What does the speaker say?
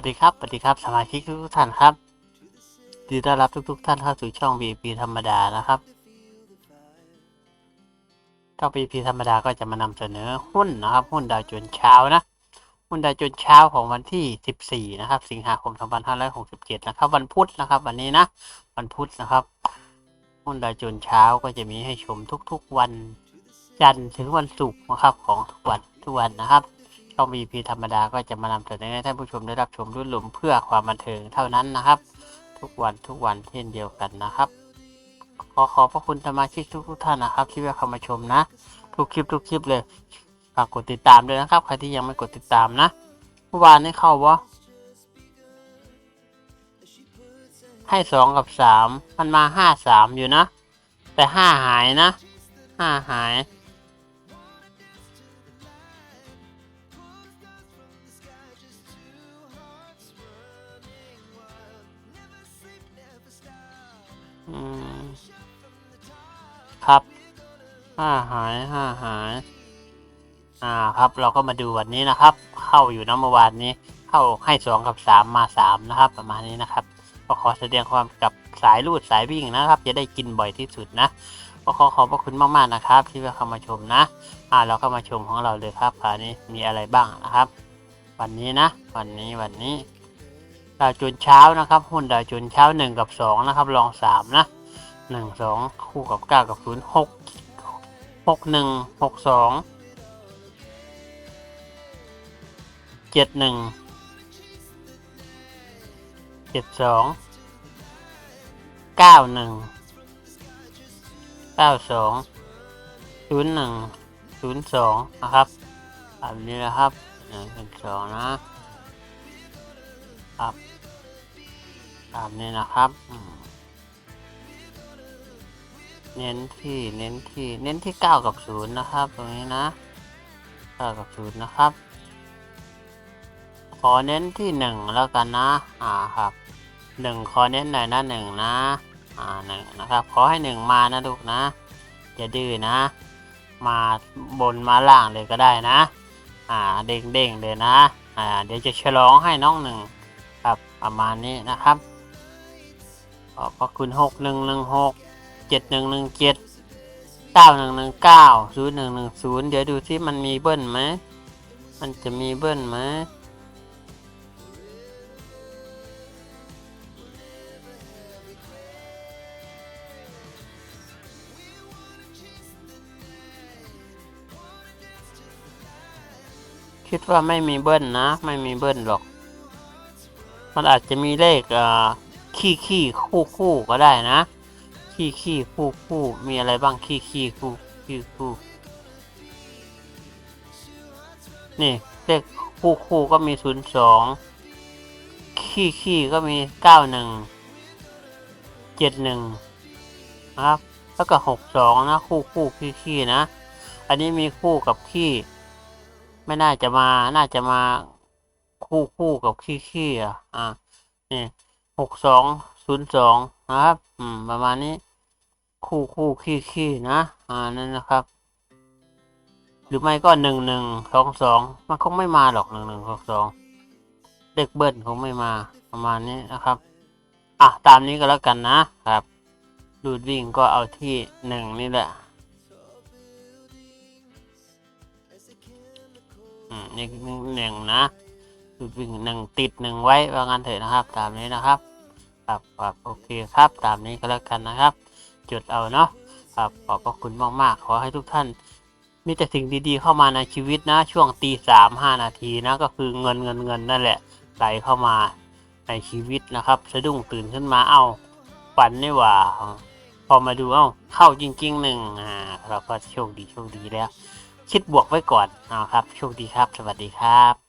วัสดีครับสวัสดีครับสมาชิกทุกท่านครับยินดีต้อนรับทุก ๆ ท่านเข้าสู่ช่อง BP ธรรมดานะครับช่อง BP ธรรมดาก็จะมานำเสนอหุ้นนะครับ หุ้นดาวจนเช้านะ หุ้นดาวจนเช้าของวันที่ 14 นะครับ สิงหาคม 2567 นะครับ วันพุธนะครับ วันนี้นะ วันพุธนะครับ หุ้นดาวจนเช้าก็จะมีให้ชมทุก ๆ วันจันทร์ถึงวันศุกร์นะครับของทุกวันทุกวันนะครับ ช่อง BP ธรรมดาก็จะมานำเสนอให้ท่านผู้ชมได้รับชมรุ่นหลุมเพื่อความบันเทิงเท่านั้นนะครับ ทุกวันทุกวันเช่นเดียวกันนะครับ ขอขอบพระคุณสมาชิกทุกทุกๆท่านนะครับ ที่แวะเข้ามาชมนะ ทุกคลิปทุกคลิปเลยฝากกดติดตามด้วยนะครับใครที่ยังไม่กดติดตามนะเมื่อวานนี้เข้าวะให้สองกับสามมันมาห้าสามอยู่นะ แต่ห้าหายนะห้าหาย ครับห้าหายห้าหาย อ่าครับเราก็มาดูวันนี้นะครับ เข้าอยู่นะเมื่อวานนี้ เข้าให้สองกับสามมาสามนะครับ ประมาณนี้นะครับก็ขอแสดงความกับสายรูดสายวิ่งนะครับ จะได้กินบ่อยที่สุดนะก็ขอขอบพระคุณมากๆนะครับ ที่เข้ามาชมนะ อ่าเราก็มาชมของเราเลยครับคราวนี้มีอะไรบ้างนะครับ วันนี้นะ วันนี้วันนี้ ดาวจุนเช้านะครับ หุ้นดาวจุนเช้าหนึ่งกับสองนะครับรองสามนะหนึ่งสองคู่กับเก้ากับศูนย์หกหกหนึ่งหกสองเจ็ดหนึ่งเจ็ดสองเก้าหนึ่งเก้าสองศูนย์หนึ่งศูนย์สองนะครับอันนี้นะครับหนึ่งสองนะ ครับ ตามนี้นะครับเน้นที่เน้นที่เน้นที่เก้ากับศูนย์นะครับ ตรงนี้นะเก้ากับศูนย์นะครับ ขอเน้นที่หนึ่งแล้วกันนะ อ่าครับหนึ่งขอเน้นหน่อยนะหนึ่งนะ อ่าหนึ่งนะครับ ขอให้หนึ่งมานะลูกนะอย่าดื้อนะ มาบนมาล่างเลยก็ได้นะ อ่าเด้งเด้งเลยนะ อ่าเดี๋ยวจะฉลองให้น้องหนึ่ง ประมาณนี้นะครับ ขอบพระคุณหกหนึ่งหนึ่งหกเจ็ดหนึ่งหนึ่งเจ็ดเก้าหนึ่งหนึ่งเก้าศูนย์หนึ่งหนึ่งศูนย์เดี๋ยวดูที่มันมีเบิ้ลไหม มันจะมีเบิ้ลไหมคิดว่าไม่มีเบิ้ลนะ ไม่มีเบิ้ลหรอก มันอาจจะมีเลขอ่อขี้ขี้คู่คู่ก็ได้นะ ขี้ขี้คู่คู่มีอะไรบ้างขี้ขี้คู่ขี้คู่นี่เลขคู่คู่ก็มีศูนย์สองขี้ขี้ก็มีเก้าหนึ่งเจ็ดหนึ่งนะครับแล้วก็หกสองนะคู่คู่ขี้ขี้นะ อันนี้มีคู่กับขี้ ไม่น่าจะมาน่าจะมา คู่คู่กับขี้ขี้อะอ่านี่หกสองศูนย์สองนะครับ อืม ประมาณนี้ คู่คู่ขี้ขี้นะ อ่า นั่นนะครับ หรือไม่ก็หนึ่งหนึ่งสองสองมันคงไม่มาหรอกหนึ่งหนึ่งสองสองเด็กเบิ้ลคงไม่มาประมาณนี้นะครับ อะ ตามนี้ก็แล้วกันนะครับดูดวิ่งก็เอาที่หนึ่งนี่แหละอืมนี่หนึ่งนะ จุดวิ่งหนึ่งติดหนึ่งไว้ว่างั้นเถอะนะครับ ตามนี้นะครับครับครับโอเคครับตามนี้ก็แล้วกันนะครับ จุดเอาเนาะครับขอบพระคุณมากๆ ขอให้ทุกท่าน มีแต่สิ่งดีๆเข้ามาในชีวิตนะ ช่วงตีสามห้านาทีนะก็คือเงินเงินเงินนั่นแหละไหลเข้ามาในชีวิตนะครับสะดุ้งตื่นขึ้นมาเอ้าฝันนี่หว่า พอมาดูเอ้าเข้าจริงๆหนึ่งอ่าเราก็โชคดีโชคดีแล้ว คิดบวกไว้ก่อนนะครับโชคดีครับ สวัสดีครับ